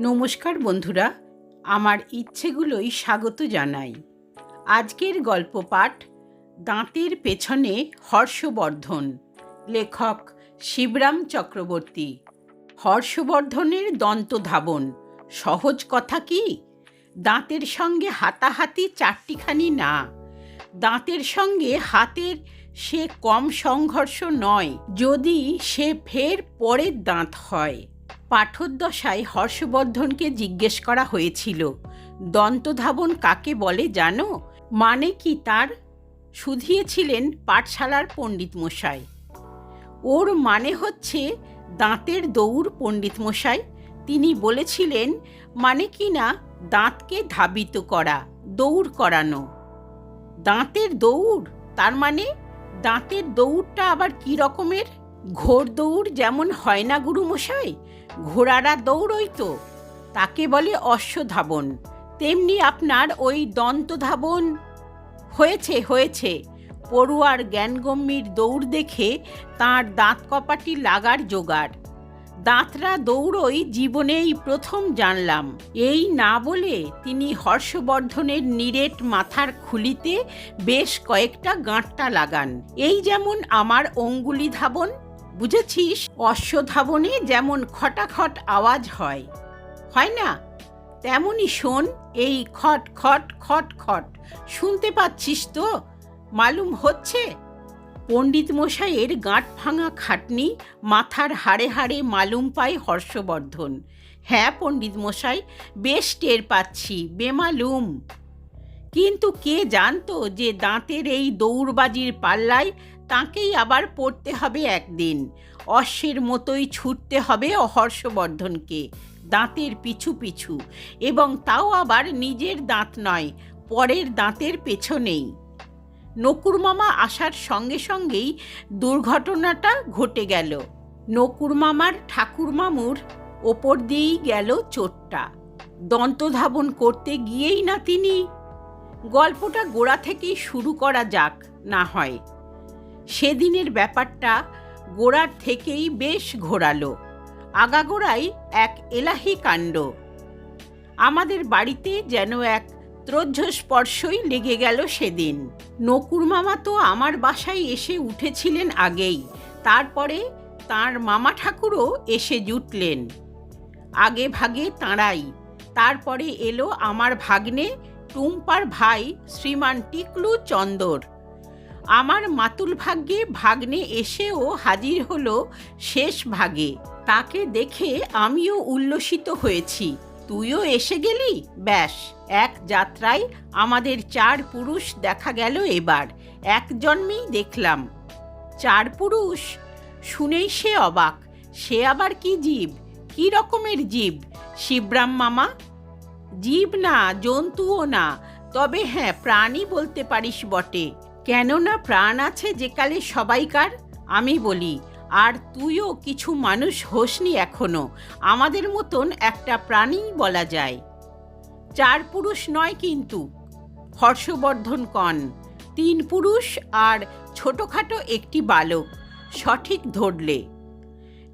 নমস্কার বন্ধুরা, আমার ইচ্ছেগুলোই স্বাগত জানাই। আজকের গল্প পাঠ, দাঁতের পেছনে হর্ষবর্ধন, লেখক শিবরাম চক্রবর্তী। হর্ষবর্ধনের দন্তধাবন সহজ কথা কি? দাঁতের সঙ্গে হাতাহাতি চারটিখানি না। দাঁতের সঙ্গে হাতের সে কম সংঘর্ষ নয়, যদি সে ফের পরের দাঁত হয়। পাঠোদ্দশায় হর্ষবর্ধনকে জিজ্ঞেস করা হয়েছিল, দন্তধাবন কাকে বলে জানো? মানে কি তার? শুধিয়েছিলেন পাঠশালার পণ্ডিত মশাই ওর মানে হচ্ছে দাঁতের দৌড় পণ্ডিত মশাই তিনি বলেছিলেন মানে কি না দাঁতকে ধাবিত করা, দৌড় করানো। দাঁতের দৌড়? তার মানে দাঁতের দৌড়টা আবার কি রকমের? ঘোর দৌড় যেমন হয় না গুরুমশাই, ঘোড়ারা দৌড়ই তো, তাকে বলে অশ্বধাবন, তেমনি আপনার ওই দন্তধাবন। হয়েছে হয়েছে, পড়ুয়ার জ্ঞানগম্যির দৌড় দেখে তার দাঁত কপাটি লাগার জোগাড়। দাঁতরা দৌড়ই জীবনেই প্রথম জানলাম, এই না বলে তিনি হর্ষবর্ধনের নিরেট মাথার খুলিতে বেশ কয়েকটা গাঁটটা লাগান। এই যেমন আমার অঙ্গুলি ধাবন বুঝেছিস? অশ্বধাবনে যেমন খটাখট আওয়াজ হয়। হয় না? তেমনই শোন, এই খট খট খট খট। শুনতে পাচ্ছিস তো? মালুম হচ্ছে? পণ্ডিত মশাইয়ের গাঁট ভাঙা খাটনি, মাথার হাড়ে হাড়ে মালুম পায় হর্ষবর্ধন। হ্যাঁ পণ্ডিত মশাই, বেশ টের পাচ্ছি, বেমালুম। কিন্তু কে জানতো যে দাঁতের এই দৌড়বাজির পাল্লায় তাকেই আবার পড়তে হবে একদিন। অশ্বের মতোই ছুটতে হবে হর্ষবর্ধনকে দাঁতের পিছু পিছু। এবং তাও আবার নিজের দাঁত নয়, পরের দাঁতের পেছনেই। নকুরমামা আসার সঙ্গে সঙ্গেই দুর্ঘটনাটা ঘটে গেল। নকুরমামার ঠাকুরমামুর ওপর দিয়েই গেল চোটটা। দন্তধাবন করতে গিয়েই না তিনি। গল্পটা গোড়া থেকেই শুরু করা যাক, না হয়। সেদিনের ব্যাপারটা গোড়ার থেকেই বেশ ঘোরালো। আগাগোড়াই এক এলাহি কাণ্ড। আমাদের বাড়িতে যেন এক ত্রজ্জস্পর্শই লেগে গেল সেদিন। নকুর মামা তো আমার বাসায় এসে উঠেছিলেন আগেই। তারপরে তার মামা ঠাকুরও এসে জুটলেন। আগে ভাগে তাঁরাই। তারপরে এলো আমার ভাগ্নে, টুম্পার ভাই, শ্রীমান টিকলু চন্দর। আমার মাতুল ভাগ্যে ভাগ্নে এসেও হাজির হলো শেষ ভাগে। তাকে দেখে আমিও উল্লসিত হয়েছি। তুইও এসে গেলি? ব্যাস, এক যাত্রায় আমাদের চার পুরুষ দেখা গেল এবার। এক জন্মেই দেখলাম। চার পুরুষ? শুনেই সে অবাক। সে আবার কি জীব? কি রকমের জীব? শিবরাম মামা? জীব না, জন্তুও না। তবে হ্যাঁ প্রাণী বলতে পারিস বটে। কেননা প্রাণ আছে যেকালে সবাইকার? আমি বলি, আর তুইও কিছু মানুষ হোসনি এখনও। আমাদের মতন একটা প্রাণী বলা যায়। চার পুরুষ নয় কিন্তু। হর্ষবর্ধন কন, তিন পুরুষ আর ছোটোখাটো একটি বালক, সঠিক ধরলে।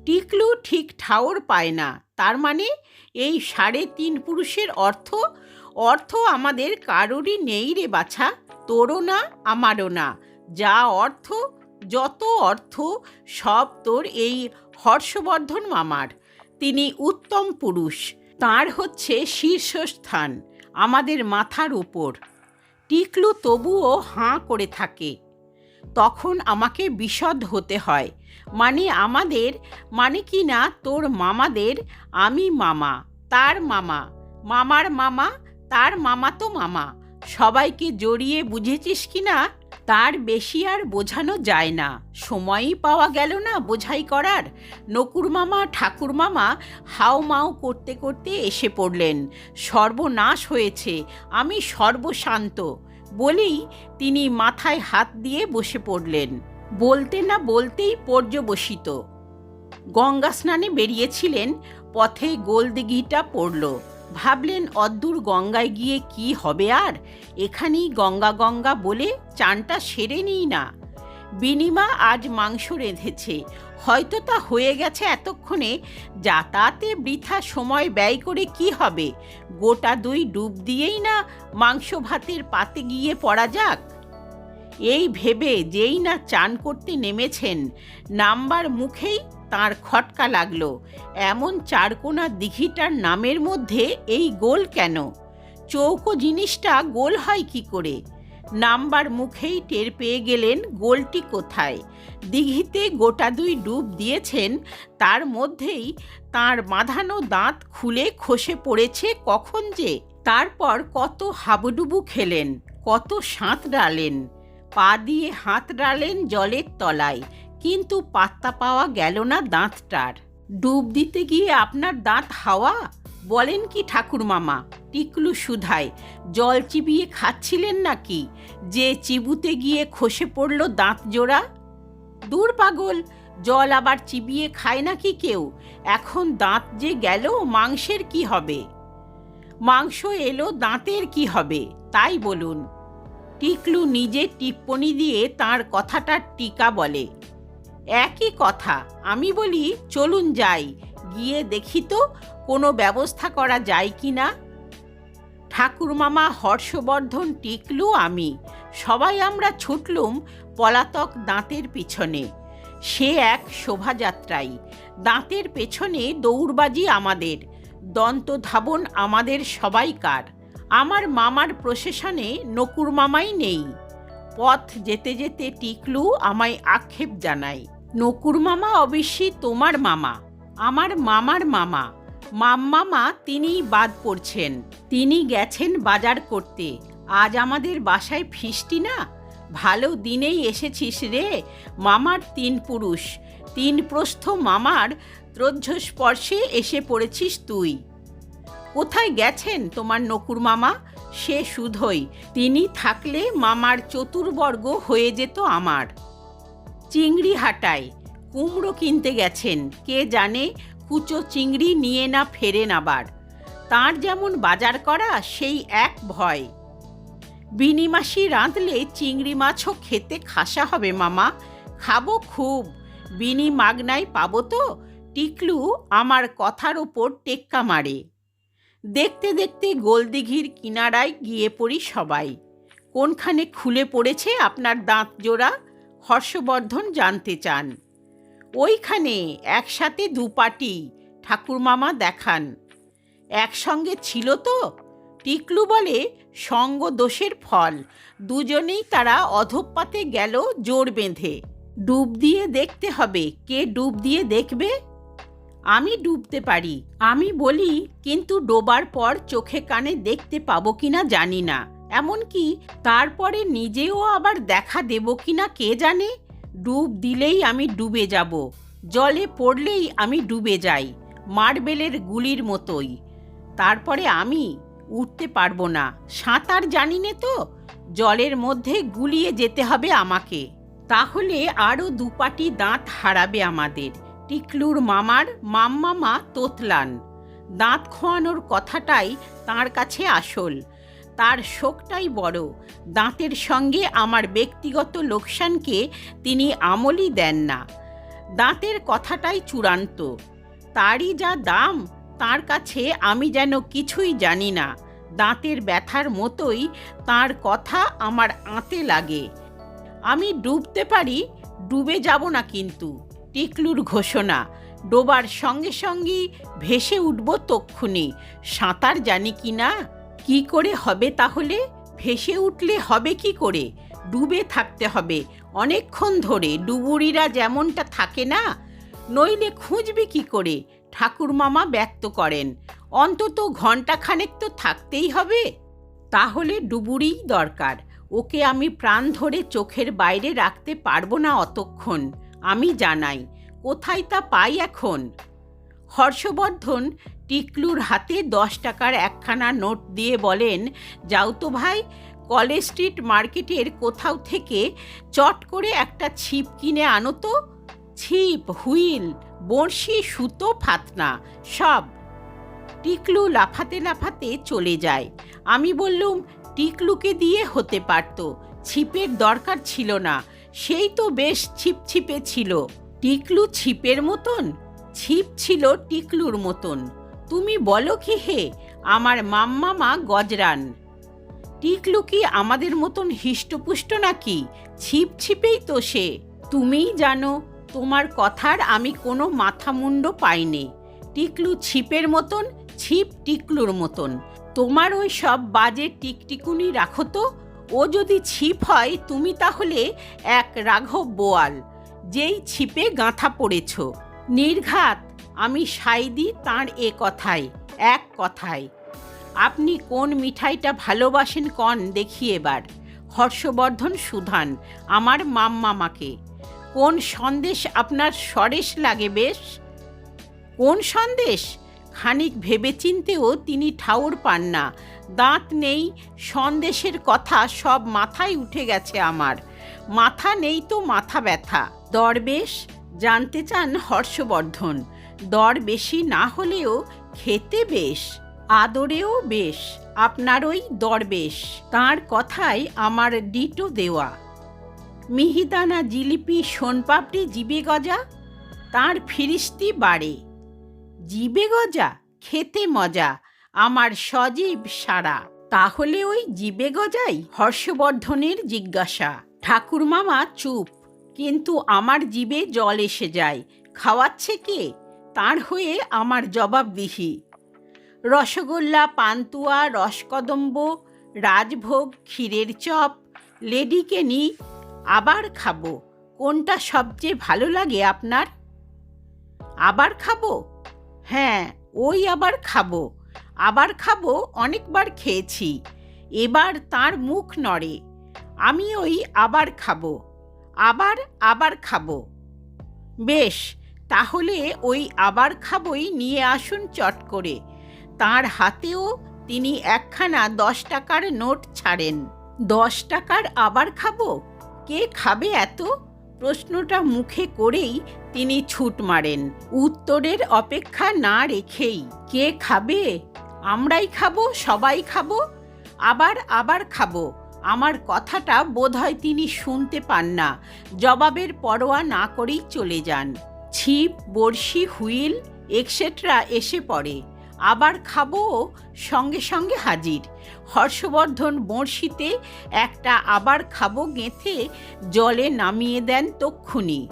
টিকলু ঠিক ঠাওর পায় না, তার মানে এই সাড়ে তিন পুরুষের অর্থ অর্থ আমাদের কারোরই নেই রে বাছা। তোরও না, আমারও না। যা অর্থ, যত অর্থ, সব তোর এই হর্ষবর্ধন মামার। তিনি উত্তম পুরুষ, তার হচ্ছে শীর্ষস্থান, আমাদের মাথার উপর। টিকলু তবুও হাঁ করে থাকে। তখন আমাকে বিশদ হতে হয় মানে আমাদের মানে কি না তোর মামাদের, আমি মামা, তার মামা, মামার মামা, তার মামা তো মামা। সবাইকে জড়িয়ে বুঝেছিস কি না? তার বেশি আর বোঝানো যায় না। সময়ই পাওয়া গেল না বোঝাই করার। নকুর মামা, ঠাকুর মামা হাও মাও করতে করতে এসে পড়লেন। সর্বনাশ হয়েছে। আমি সর্বশান্ত। বলেই তিনি মাথায় হাত দিয়ে বসে পড়লেন। বলতে না বলতেই পর্যবসিত। গঙ্গা স্নানে বেরিয়েছিলেন। পথে গোলদিঘিটা পড়ল। ভাবলেন অদ্দূর গঙ্গায় গিয়ে কি হবে আর? এখানেই গঙ্গা গঙ্গা বলে চানটা সেরে নিই না। বিনিমা আজ মাংস রেঁধেছে। হয়তো তা হয়ে গেছে এতক্ষণে। যাতায়াতে বৃথা সময় ব্যয় করে কি হবে? গোটা দুই ডুব দিয়েই না মাংস ভাতের পাতে গিয়ে পড়া যাক? এই ভেবে যেই না চান করতে নেমেছেন, নাম্বার মুখেই তার খটকা লাগল। এমন চারকোনা দিঘিটার নামের মধ্যে এই গোল কেন? চৌকো জিনিসটা গোল হয় কি করে? নাম্বার মুখেই টের পেয়ে গেলেন গোলটি কোথায়? দিঘিতে গোটা দুই ডুব দিয়েছেন, তার মধ্যেই তার বাঁধানো দাঁত খুলে খসে পড়েছে কখন যে? তারপর কত হাবুডুবু খেলেন, কত সাঁত ডালেন পা দিয়ে হাত ডালেন জলের তলায় কিন্তু পাত্তা পাওয়া গেল না দাঁতটার। ডুব দিতে গিয়ে আপনার দাঁত হাওয়া? বলেন কি ঠাকুর মামা টিকলু সুধায়, জল চিবিয়ে খাচ্ছিলেন নাকি? যে চিবুতে গিয়ে খসে পড়ল দাঁত জোড়া? দূর পাগল, জল আবার চিবিয়ে খায় নাকি কেউ? এখন দাঁত যে গেল, মাংসের কি হবে? মাংস এলো, দাঁতের কি হবে? তাই বলুন। টিকলু নিজে টিপ্পনি দিয়ে তার কথাটার টিকা বলে। একই কথা। আমি বলি, চলুন যাই। গিয়ে দেখি তো, কোনো ব্যবস্থা করা যায় কি না? ঠাকুরমামা হর্ষবর্ধন টিকলু আমি। সবাই আমরা ছুটলুম পলাতক দাঁতের পিছনে। সে এক শোভাযাত্রাই। দাঁতের পেছনে দৌড়বাজি আমাদের। দন্তধাবন আমাদের সবাইকার। আমার মামার প্রশাসনে নকুর মামাই নেই। পথ যেতে যেতে টিকলু আমায় আক্ষেপ জানায়। নকুর মামা অবশ্যই তোমার মামা। আমার মামার মামা। মাম্মামা তিনিই বাদ পড়ছেন। তিনি গেছেন বাজার করতে। আজ আমাদের বাসায় ফিস্টি না? ভালো দিনেই এসেছিস রে। মামার তিন পুরুষ। তিন প্রস্থ মামার ত্রজ্জস্পর্শে এসে পড়েছিস তুই। কোথায় গেছেন তোমার নকুর মামা? সে শুধই তিনি থাকলে মামার চতুর্বর্গ হয়ে যেত আমার। চিংড়ি হাটায়। কুমড়ো কিনতে গেছেন, কে জানে? কুচো চিংড়ি নিয়ে না ফেরেন আবার। তার যেমন বাজার করা, সেই এক ভয়। বিনিমাসি রাঁধলে চিংড়ি মাছও খেতে খাসা হবে, মামা। খাব খুব। বিনি মাগনায় পাবো তো? টিকলু আমার কথার ওপর টেক্কা মারে। দেখতে দেখতে গোলদিঘির কিনারায় গিয়ে পড়ি সবাই। কোনখানে খুলে পড়েছে আপনার দাঁত জোড়া? হর্ষবর্ধন জানতে চান। ওইখানে একসাথে দু দুপাটি ঠাকুরমামা দেখান। একসঙ্গে ছিল তো? টিকলু বলে, সঙ্গ দোষের ফল। দুজনেই তারা অধপাতে গেল জোর বেঁধে। ডুব দিয়ে দেখতে হবে, কে ডুব দিয়ে দেখবে? আমি ডুবতে পারি, আমি বলি, কিন্তু ডোবার পর চোখে কানে দেখতে পাবো কিনা জানি না। এমনকি তারপরে নিজেও আবার দেখা দেব কিনা কে জানে? ডুব দিলেই আমি ডুবে যাব। জলে পড়লেই আমি ডুবে যাই, মার্বেলের গুলির মতোই। তারপরে আমি উঠতে পারব না। সাঁতার জানি নে তো? জলের মধ্যে গুলিয়ে যেতে হবে আমাকে। তাহলে আরও দুপাটি দাঁত হারাবে আমাদের। টিকলুর মামার মাম্মামা তোতলান। দাঁত খোয়ানোর কথাটাই তার কাছে আসল। তার শোকটাই বড়। দাঁতের সঙ্গে আমার ব্যক্তিগত লোকসানকে তিনি আমলই দেন না। দাঁতের কথাটাই চূড়ান্ত। তারই যা দাম, তার কাছে আমি যেন কিছুই জানি না। দাঁতের ব্যথার মতোই তার কথা আমার আঁতে লাগে। আমি ডুবতে পারি, ডুবে যাব না কিন্তু। টিকলুর ঘোষণা, ডোবার সঙ্গে সঙ্গেই ভেসে উঠব তক্ষুনি। সাঁতার জানি কি না? কি করে হবে তাহলে? ভেসে উঠলে হবে কি করে? ডুবে থাকতে হবে। অনেকক্ষণ ধরে ডুবুরিরা যেমনটা থাকে না, নইলে খুঁজবে কি করে? ঠাকুর মামা ব্যক্ত করেন, অন্তত ঘণ্টাখানেক তো থাকতেই হবে। তাহলে ডুবুরিই দরকার। ওকে আমি প্রাণ ধরে চোখের বাইরে রাখতে পারব না অতক্ষণ, আমি জানাই। কোথায় তা পাই এখন? হর্ষবর্ধন টিকলুর হাতে দশ টাকার একখানা নোট দিয়ে বলেন, যাও তো ভাই কলেজ স্ট্রিট মার্কেটের কোথাও থেকে চট করে একটা ছিপ কিনে আনো তো। ছিপ, হুইল, বড়শি, সুতো, ফাতনা, সব। টিকলু লাফাতে লাফাতে চলে যায়। আমি বললুম, টিকলুকে দিয়ে হতে পারত, ছিপের দরকার ছিল না, সেই তো বেশ ছিপছিপে ছিল। টিকলু ছিপের মতন? ছিপ ছিল টিকলুর মতন। তুমি বলো কি হে? আমার মাম্মামা গজরান। টিকলু কি আমাদের মতন হিষ্টপুষ্ট নাকি? ছিপ ছিপেই তো সে। তুমিই জানো, তোমার কথার আমি কোনো মাথা মুন্ড পাইনি। টিকলু ছিপের মতন, ছিপ টিকলুর মতন। তোমার ওই সব বাজে টিকটিকুনি রাখো তো। ও যদি ছিপ হয়, তুমি তাহলে এক রাঘব বোয়াল, যেই ছিপে গাঁথা পড়েছ। নির্ঘাত আমি সাইদি তাঁর এ কথায়, এক কথায়। আপনি কোন মিঠাইটা ভালোবাসেন কন দেখি এবার। হর্ষবর্ধন সুধান, আমার মাম্মামাকে। কোন সন্দেশ আপনার সরেশ লাগে বেশ? কোন সন্দেশ? খানিক ভেবেচিন্তেও তিনি ঠাউর পান না। দাঁত নেই, সন্দেশের কথা সব মাথায় উঠে গেছে আমার। মাথা নেই তো মাথা ব্যথা। দরবেশ, জানতে চান হর্ষবর্ধন। দর বেশি না হলেও খেতে বেশ, আদরেও বেশ, আপনার ওই দরবেশ তাঁর কথায় আমার ডিটো দেওয়া। মিহিদানা জিলিপি সোনপাপড়ি জিবে গজা, তাঁর ফিরিস্তি বাড়ে। জিবে গজা, খেতে মজা, আমার সজীব সারা। তাহলে ওই জিবে গজাই হর্ষবর্ধনের জিজ্ঞাসা। ঠাকুরমামা চুপ, কিন্তু আমার জিবে জল এসে যায়। খাওয়াচ্ছে কে? তার হয়ে আমার জবাবদিহি। রসগোল্লা, পান্তুয়া, রসকদম্ব, রাজভোগ, ক্ষীরের চপ, লেডিকে নি আবার খাব। কোনটা সবচেয়ে ভালো লাগে আপনার? আবার খাব? হ্যাঁ ওই আবার খাব। আবার খাব, অনেকবার খেয়েছি। এবার তার মুখ নড়ে। আমি ওই আবার খাব। আবার আবার খাব। বেশ তাহলে ওই আবার খাবই নিয়ে আসুন চট করে। তার হাতেও তিনি একখানা দশ টাকার নোট ছাড়েন। দশ টাকার আবার খাব? কে খাবে এত? প্রশ্নটা মুখে করেই তিনি ছুট মারেন। উত্তরের অপেক্ষা না রেখেই, কে খাবে? আমরাই খাব, সবাই খাব? আবার আবার খাব? আমার কথাটা বোধহয় তিনি শুনতে পান না। জবাবের পরোয়া না করেই চলে যান। ছিপ, বড়শি, হুইল এক্সেট্রা এসে পড়ে। আবার খাব সঙ্গে সঙ্গে হাজির। হর্ষবর্ধন বড়শিতে একটা আবার খাব গেঁথে জলে নামিয়ে দেন তক্ষুনি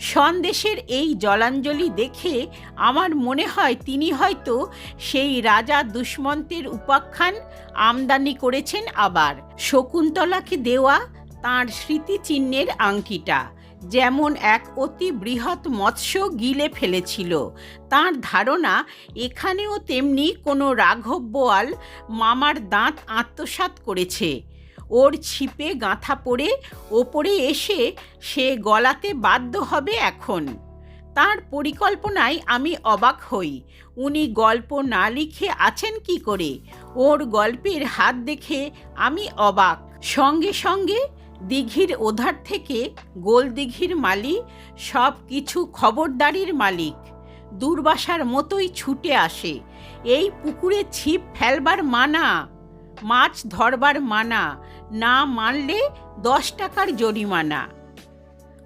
সন্দেশের এই জলাঞ্জলি দেখে আমার মনে হয় তিনি হয়তো সেই রাজা দুষ্মন্তের উপাখ্যান আমদানি করেছেন আবার। শকুন্তলাকে দেওয়া তাঁর স্মৃতিচিহ্নের আংটিটা। যেমন এক অতি বৃহৎ মৎস্য গিলে ফেলেছিল। তার ধারণা এখানেও তেমনি কোনো রাঘব বোয়াল মামার দাঁত আত্মসাৎ করেছে। ওর ছিপে গাঁথা পড়ে ওপরে এসে সে গলাতে বাধ্য হবে এখন। তার পরিকল্পনায় আমি অবাক হই। উনি গল্প না লিখে আছেন কি করে? ওর গল্পের হাত দেখে আমি অবাক। সঙ্গে সঙ্গে দিঘির ওধার থেকে গোলদিঘির মালিক, সব কিছু খবরদারির মালিক। দুর্বাসার মতোই ছুটে আসে। এই পুকুরে ছিপ ফেলবার মানা, মাছ ধরবার মানা, না মানলে দশ টাকার জরিমানা।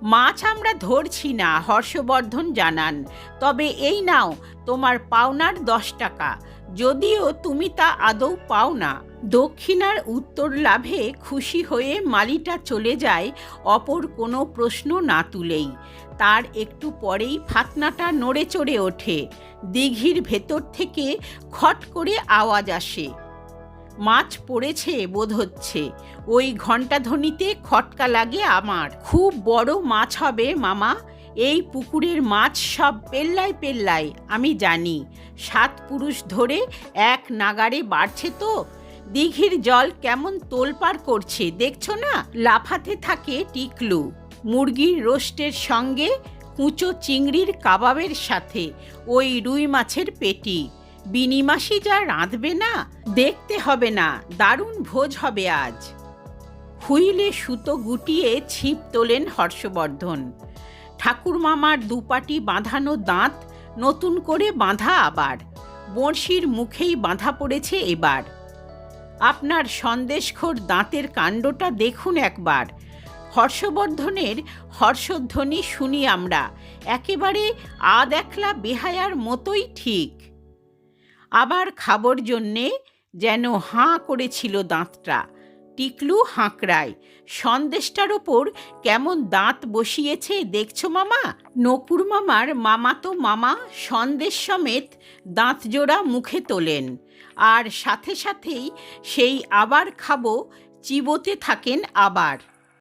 মাছ আমরা ধরছি না, হর্ষবর্ধন জানান। তবে এই নাও, তোমার পাওনার দশ টাকা। যদিও তুমি তা আদৌ পাও না দক্ষিণার উত্তর লাভে খুশি হয়ে মালিটা চলে যায়, অপর কোনো প্রশ্ন না তুলেই। তার একটু পরেই ফাতনাটা নড়ে চড়ে ওঠে। দিঘির ভেতর থেকে খট করে আওয়াজ আসে। মাছ পড়েছে বোধ হচ্ছে। ওই ঘণ্টাধ্বনিতে খটকা লাগে আমার। খুব বড় মাছ হবে, মামা। এই পুকুরের মাছ সব পেল্লায় পেল্লায়, আমি জানি। সাত পুরুষ ধরে এক নাগারে বাড়ছে তো। দিঘির জল কেমন তোলপাড় করছে, দেখছ না? লাফাতে থাকে টিকলু। মুরগির রোস্টের সঙ্গে কুঁচো চিংড়ির কাবাবের সাথে ওই রুই মাছের পেটি। বিনিমাসি যা রাঁধবে না, দেখতে হবে না, দারুণ ভোজ হবে আজ। হুইলে সুতো গুটিয়ে ছিপ তোলেন হর্ষবর্ধন। ঠাকুরমামার দুপাটি বাঁধানো দাঁত নতুন করে বাঁধা আবার। বড়শির মুখেই বাঁধা পড়েছে এবার। আপনার সন্দেশখোর দাঁতের কাণ্ডটা দেখুন একবার। হর্ষবর্ধনের হর্ষধ্বনি শুনি আমরা। একেবারে আ দেখলা বেহায়ার মতোই ঠিক। আবার খাবর জন্যে যেন হাঁ করেছিল দাঁতটা। টিকলু হাঁকড়ায়, সন্দেশটার ওপর কেমন দাঁত বসিয়েছে দেখছ মামা? নকুর মামার মামাতো মামা সন্দেশ সমেত দাঁত জোড়া মুখে তোলেন। আর সাথে সাথেই সেই আবার খাব চিবোতে থাকেন আবার।